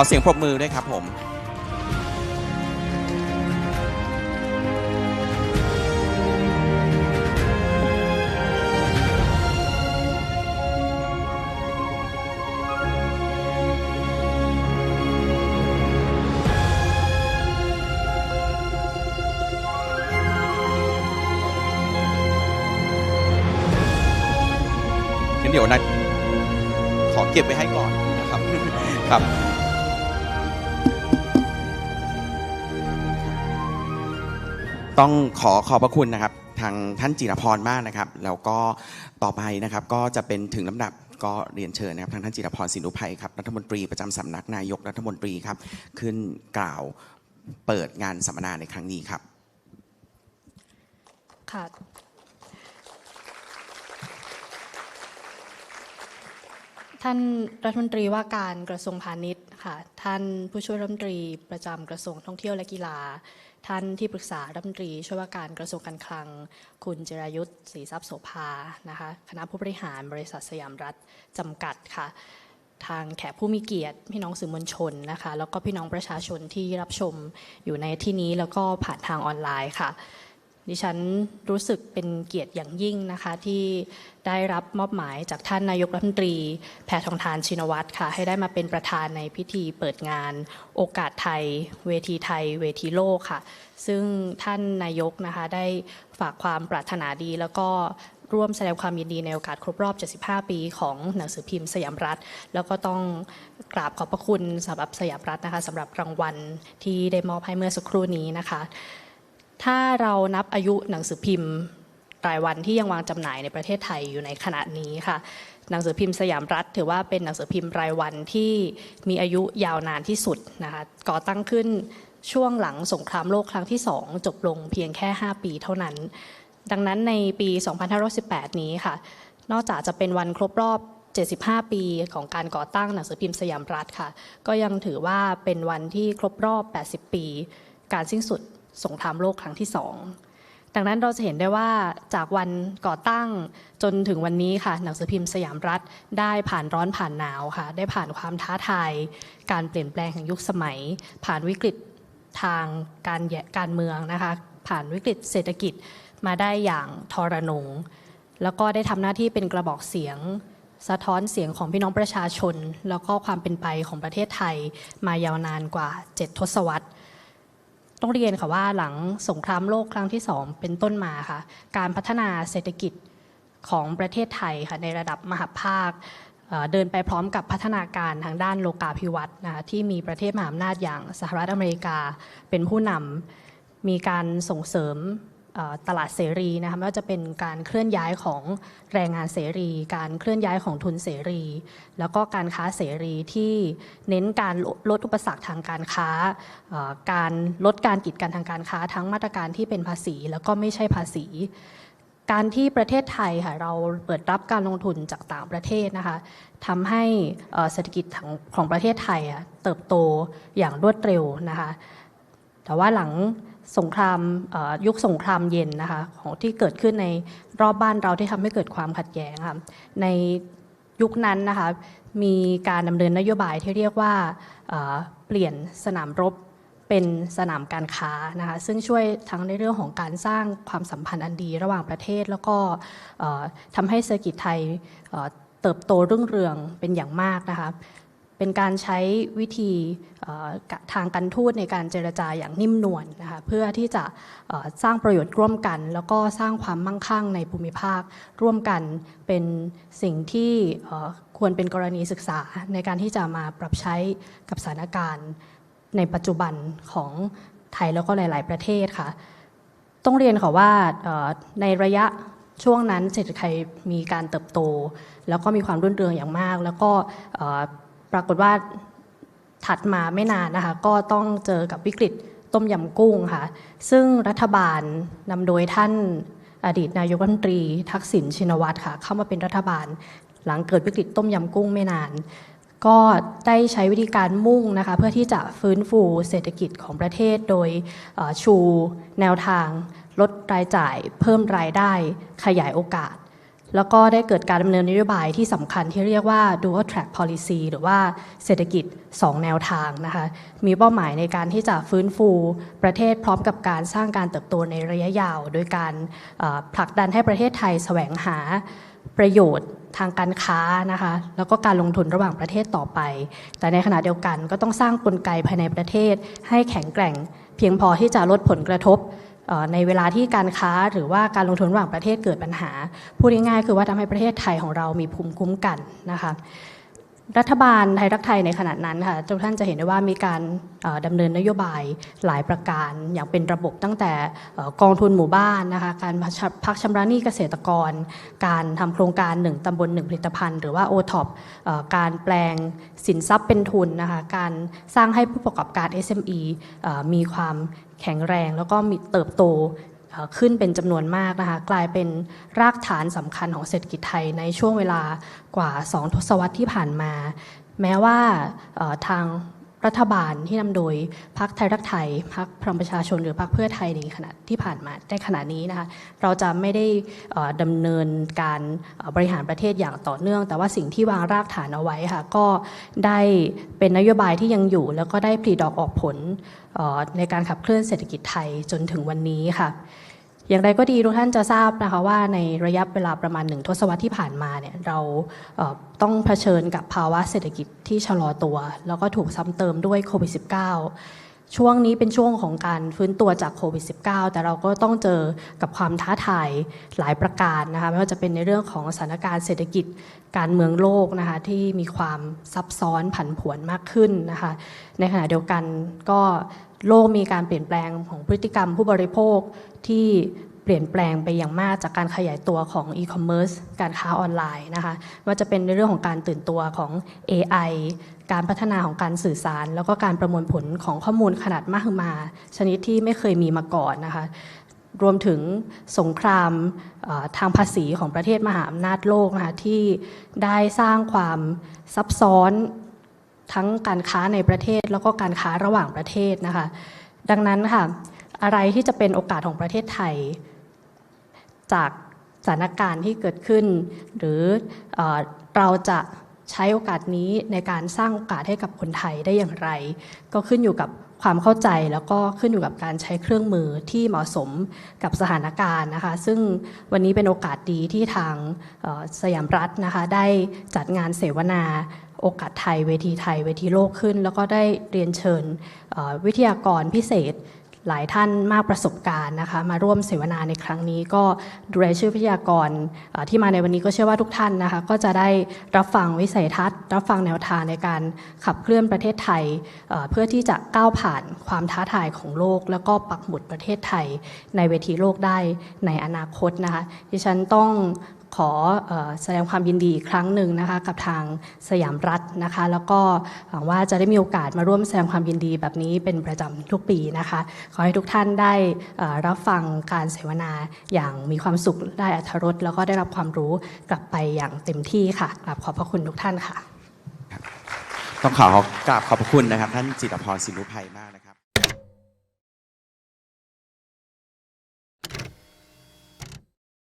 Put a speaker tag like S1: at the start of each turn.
S1: ขอเสียงปรบมือด้วยครับผม งั้นเดี๋ยวนะขอเก็บไว้ให้ก่อนนะครับ ครับ ต้องขอขอบพระคุณนะครับ ทางท่านจิรพรมากนะครับ แล้วก็ต่อไปนะครับก็จะเป็นถึงลำดับก็เรียนเชิญนะครับทางท่านจิรพรสินุภัยครับรัฐมนตรีประจำสำนักนายกรัฐมนตรีครับ ขึ้นกล่าวเปิดงานสัมมนาในครั้งนี้ครับ
S2: ค่ะ ท่านรัฐมนตรีว่าการกระทรวงพาณิชย์ค่ะ ท่านผู้ช่วยรัฐมนตรีประจำกระทรวงท่องเที่ยวและกีฬา ท่านที่ปรึกษารัฐมนตรีช่วยว่าการกระทรวงการคลัง คุณจิรายุทธ์ศรีทรัพย์โสภานะคะ คณะผู้บริหารบริษัทสยามรัฐจำกัดค่ะ ทางแขกผู้มีเกียรติ พี่น้องสื่อมวลชนนะคะ แล้วก็พี่น้องประชาชนที่รับชมอยู่ในที่นี้แล้วก็ผ่านทางออนไลน์ค่ะ ดิฉันรู้สึกเป็นเกียรติอย่างยิ่งนะคะที่ได้รับมอบหมายจากท่านนายกรัฐมนตรี แพทองทานชินวัตรค่ะ ให้ได้มาเป็นประธานในพิธีเปิดงาน โอกาสไทย เวทีไทย เวทีโลกค่ะ ซึ่งท่านนายกนะคะได้ฝากความปรารถนาดี แล้วก็ร่วมแสดงความยินดีในโอกาสครบรอบ 75 ปีของหนังสือพิมพ์สยามรัฐ แล้วก็ต้องกราบขอบพระคุณสำหรับสยามรัฐนะคะสำหรับรางวัลที่ได้มอบให้เมื่อสักครู่นี้นะคะ ถ้าเรานับอายุหนังสือพิมพ์รายวันที่ยังวางจำหน่ายในประเทศไทยอยู่ในขณะนี้ค่ะ หนังสือพิมพ์สยามรัฐ ถือว่าเป็นหนังสือพิมพ์รายวันที่มีอายุยาวนานที่สุดนะคะก่อตั้งขึ้นช่วงหลังสงครามโลกครั้งที่ 2 จบลงเพียงแค่ 5 ปีเท่านั้น ดังนั้นในปี 2518 นี้ค่ะ นอกจากจะเป็นวันครบรอบ 75 ปีของการก่อตั้งหนังสือพิมพ์สยามรัฐค่ะ ก็ยังถือว่าเป็นวันที่ครบรอบ 80 ปี การสิ้นสุด สงครามโลกครั้งที่สองดังนั้นเราจะเห็นได้ว่าจากวันก่อตั้งจนถึงวันนี้ค่ะหนังสือพิมพ์สยามรัฐได้ผ่านร้อนผ่านหนาวค่ะ ได้ผ่านความท้าทาย การเปลี่ยนแปลงแห่งยุคสมัย ผ่านวิกฤตทางการแยการเมืองนะคะผ่านวิกฤตเศรษฐกิจมาได้อย่างทรนงแล้วก็ได้ทำหน้าที่เป็นกระบอกเสียง สะท้อนเสียงของพี่น้องประชาชน แล้วก็ความเป็นไปของประเทศไทยมายาวนานกว่า 7 ทศวรรษ ต้องเรียนค่ะว่าหลังสงครามโลกครั้งที่สองเป็นต้นมาค่ะการพัฒนาเศรษฐกิจของประเทศไทยค่ะในระดับมหาภาคเดินไปพร้อมกับพัฒนาการทางด้านโลกาภิวัตน์นะคะที่มีประเทศมหาอำนาจอย่างสหรัฐอเมริกาเป็นผู้นำมีการส่งเสริม ตลาดเสรีนะคะไม่ว่าจะเป็นการเคลื่อนย้ายของแรงงานเสรี การเคลื่อนย้ายของทุนเสรี แล้วก็การค้าเสรีที่เน้นการลดอุปสรรคทางการค้า การลดการกีดกันทางการค้า ทั้งมาตรการที่เป็นภาษี แล้วก็ไม่ใช่ภาษี การที่ประเทศไทยค่ะเราเปิดรับการลงทุนจากต่างประเทศนะคะทำให้เศรษฐกิจของประเทศไทยเติบโตอย่างรวดเร็วนะคะแต่ว่าหลัง สงครามยุคสงครามเย็นนะคะของที่เกิดขึ้นในรอบบ้านเราที่ทำให้เกิดความขัดแย้งค่ะในยุคนั้นนะคะมีการดำเนินนโยบายที่เรียกว่าเปลี่ยนสนามรบเป็นสนามการค้านะคะซึ่งช่วยทั้งในเรื่องของการสร้างความสัมพันธ์อันดีระหว่างประเทศ แล้วก็ทำให้เศรษฐกิจไทยเอ่อเติบโตรุ่งเรืองเป็นอย่างมากนะคะ เป็นการใช้วิธีทางการทูตในการเจรจาอย่างนิ่มนวลนะคะเพื่อที่จะสร้างประโยชน์ร่วมกัน แล้วก็สร้างความมั่งคั่งในภูมิภาคร่วมกันเป็นสิ่งที่ควรเป็นกรณีศึกษาในการที่จะมาปรับใช้กับสถานการณ์ในปัจจุบันของไทยแล้วก็หลาย ๆ ประเทศค่ะ ต้องเรียนค่ะว่าในระยะช่วงนั้นเศรษฐกิจไทยมีการเติบโต แล้วก็มีความรุ่งเรืองอย่างมาก แล้วก็ ปรากฏว่าถัดมาไม่นานนะคะ ก็ต้องเจอกับวิกฤตต้มยำกุ้งค่ะ ซึ่งรัฐบาลนำโดยท่านอดีตนายกรัฐมนตรีทักษิณชินวัตรค่ะ เข้ามาเป็นรัฐบาล หลังเกิดวิกฤตต้มยำกุ้งไม่นาน ก็ได้ใช้วิธีการมุ่งนะคะ เพื่อที่จะฟื้นฟูเศรษฐกิจของประเทศโดยชูแนวทาง ลดรายจ่าย เพิ่มรายได้ ขยายโอกาส แล้วก็ได้เกิดการดำเนินนโยบายที่สำคัญที่เรียกว่า dual track policy หรือว่าเศรษฐกิจ 2 แนวทางนะคะ มีเป้าหมายในการที่จะฟื้นฟูประเทศพร้อมกับการสร้างการเติบโตในระยะยาว โดยการผลักดันให้ประเทศไทยแสวงหาประโยชน์ทางการค้านะคะแล้วก็การลงทุนระหว่างประเทศต่อไป แต่ในขณะเดียวกันก็ต้องสร้างกลไกภายในประเทศ ให้แข็งแกร่ง เพียงพอที่จะลดผลกระทบ ในเวลาที่การค้าหรือว่าการลงทุนระหว่างประเทศเกิดปัญหา พูดง่ายๆคือว่าทำให้ประเทศไทยของเรามีภูมิคุ้มกันนะคะ รัฐบาลไทยรักไทยในขณะนั้นค่ะทุกท่านจะเห็นได้ว่ามีการเอ่อดำเนินนโยบายหลายประการ อย่างเป็นระบบตั้งแต่อกองทุนหมู่บ้านนะคะการพักชำระหนี้เกษตรกร การทำโครงการ 1ตำบล 1 ผลิตภัณฑ์ หรือว่า o t o p อ่อการแปลงสินทรัพย์เป็นทุนนะคะการสร้างให้ผู้ประกอบการ SME เอ่อมีความแข็งแรงแล้วก็มีเติบโต ขึ้นเป็นจำนวนมากนะคะกลายเป็นรากฐานสำคัญของเศรษฐกิจไทยในช่วงเวลากว่า 2 ทศวรรษที่ผ่านมา แม้ว่าทาง รัฐบาลที่นำโดยพรรคไทยรักไทยพรรคพลังประชาชนหรือพรรคเพื่อไทยในขณะที่ผ่านมาในขณะนี้นะคะเราจะไม่ได้เอ่อดำเนินการบริหารประเทศอย่างต่อเนื่อง แต่ว่าสิ่งที่วางรากฐานเอาไว้ค่ะก็ได้เป็นนโยบายที่ยังอยู่ แล้วก็ได้ผลิดอกออกผลในการขับเคลื่อนเศรษฐกิจไทยจนถึงวันนี้ค่ะ อย่างไรก็ดีทุกท่านจะทราบนะคะว่าในระยะเวลาประมาณหนึ่งทศวรรษที่ผ่านมาเนี่ยเราเต้องเผชิญกับภาวะเศรษฐกิจที่ชะลอตัว แล้วก็ถูกซ้ำเติมด้วยโควิด -19 ช่วงนี้เป็นช่วงของการฟื้นตัวจากโควิด -19 แต่เราก็ต้องเจอกับความท้าทายหลายประการนะคะไม่ว่าจะเป็นในเรื่องของสถานการณ์เศรษฐกิจการเมืองโลกนะคะที่มีความซับซ้อนผันผวนมากขึ้นนะคะในขณะเดียวกันก็โลกมีการเปลี่ยนแปลงของพฤติกรรมผู้บริโภคที่ เปลี่ยนแปลงไปอย่างมากจากการขยายตัวของอีคอมเมิร์ซการค้าออนไลน์นะคะว่าจะเป็นในเรื่องของการตื่นตัวของ AI การพัฒนาของการสื่อสาร แล้วก็การประมวลผลของข้อมูลขนาดมหึมา ชนิดที่ไม่เคยมีมาก่อนนะคะรวมถึงสงครามทางภาษีของประเทศมหาอำนาจโลกนะคะที่ได้สร้างความซับซ้อนทั้งการค้าในประเทศแล้วก็การค้าระหว่างประเทศนะคะดังนั้นค่ะอะไรที่จะเป็นโอกาสของประเทศไทย จากสถานการณ์ที่เกิดขึ้น หรือเอเราจะใช้โอกาสนี้ในการสร้างโอกาสให้กับคนไทยได้อย่างไร ก็ขึ้นอยู่กับความเข้าใจแล้วก็ขึ้นอยู่กับการใช้เครื่องมือที่เหมาะสมกับสถานการณ์นะคะ ซึ่งวันนี้เป็นโอกาสดีที่ทางสยามรัฐนะคะ ได้จัดงานเสวนาโอกาสไทยเวทีไทยเวทีโลกขึ้น แล้วก็ได้เรียนเชิญวิทยากรพิเศษ หลายท่านมากประสบการณ์นะคะ มาร่วมเสวนาในครั้งนี้ ก็ดูรายชื่อวิทยากรที่มาในวันนี้ก็เชื่อว่าทุกท่านนะคะ ก็จะได้รับฟังวิสัยทัศน์ รับฟังแนวทางในการขับเคลื่อนประเทศไทยเอ่อเพื่อที่จะก้าวผ่านความท้าทายของโลก แล้วก็ปักหมุดประเทศไทย ในเวทีโลกได้ในอนาคตนะคะดิฉันต้อง ขอแสดงความยินดีอีกครั้งหนึ่งนะคะกับทางสยามรัฐนะคะ แล้วก็หวังว่าจะได้มีโอกาสมาร่วมแสดงความยินดีแบบนี้เป็นประจำทุกปีนะคะ ขอให้ทุกท่านได้รับฟังการเสวนาอย่างมีความสุขได้อัธรสแล้วก็ได้รับความรู้กลับไปอย่างเต็มที่ค่ะกราบขอบพระคุณทุกท่านค่ะ
S1: ต้องขอกราบขอบพระคุณนะครับ ท่านจิตรพรสินุภัยมากนะครับ